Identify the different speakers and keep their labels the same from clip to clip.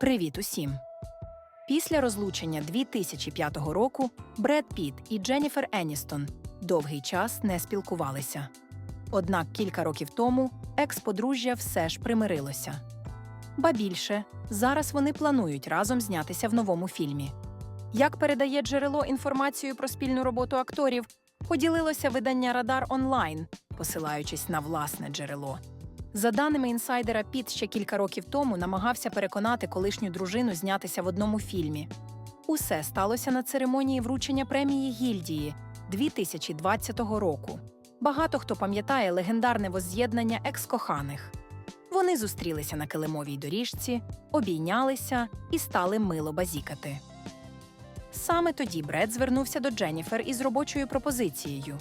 Speaker 1: Привіт усім! Після розлучення 2005 року Бред Піт і Дженніфер Еністон довгий час не спілкувалися. Однак кілька років тому екс-подружжя все ж примирилося. Ба більше, зараз вони планують разом знятися в новому фільмі. Як передає джерело інформацію про спільну роботу акторів, поділилося видання Радар онлайн, посилаючись на власне джерело. За даними інсайдера, Піт ще кілька років тому намагався переконати колишню дружину знятися в одному фільмі. Усе сталося на церемонії вручення премії Гільдії 2020 року. Багато хто пам'ятає легендарне возз'єднання екс-коханих. Вони зустрілися на килимовій доріжці, обійнялися і стали мило базікати. Саме тоді Бред звернувся до Дженніфер із робочою пропозицією.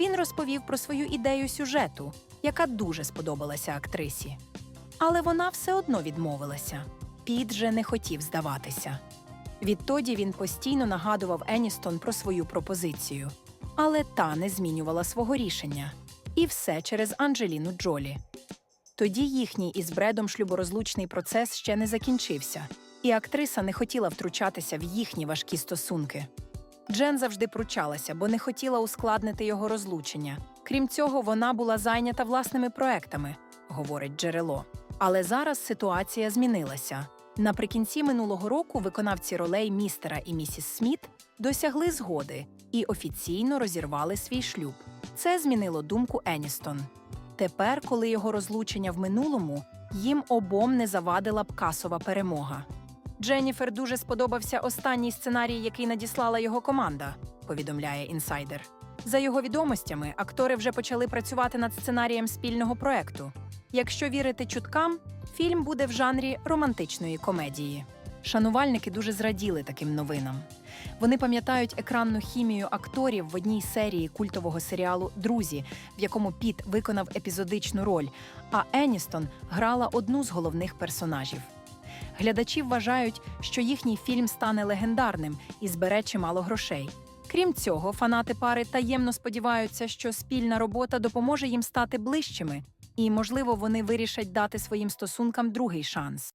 Speaker 1: Він розповів про свою ідею сюжету, яка дуже сподобалася актрисі. Але вона все одно відмовилася. Піт же не хотів здаватися. Відтоді він постійно нагадував Еністон про свою пропозицію, але та не змінювала свого рішення. І все через Анджеліну Джолі. Тоді їхній із Бредом шлюборозлучний процес ще не закінчився, і актриса не хотіла втручатися в їхні важкі стосунки. Джен завжди пручалася, бо не хотіла ускладнити його розлучення. Крім цього, вона була зайнята власними проектами, говорить джерело. Але зараз ситуація змінилася. Наприкінці минулого року виконавці ролей містера і місіс Сміт досягли згоди і офіційно розірвали свій шлюб. Це змінило думку Еністон. Тепер, коли його розлучення в минулому, їм обом не завадила б касова перемога. Дженніфер дуже сподобався останній сценарій, який надіслала його команда, повідомляє інсайдер. За його відомостями, актори вже почали працювати над сценарієм спільного проекту. Якщо вірити чуткам, фільм буде в жанрі романтичної комедії. Шанувальники дуже зраділи таким новинам. Вони пам'ятають екранну хімію акторів в одній серії культового серіалу Друзі, в якому Піт виконав епізодичну роль, а Еністон грала одну з головних персонажів. Глядачі вважають, що їхній фільм стане легендарним і збере чимало грошей. Крім цього, фанати пари таємно сподіваються, що спільна робота допоможе їм стати ближчими, і, можливо, вони вирішать дати своїм стосункам другий шанс.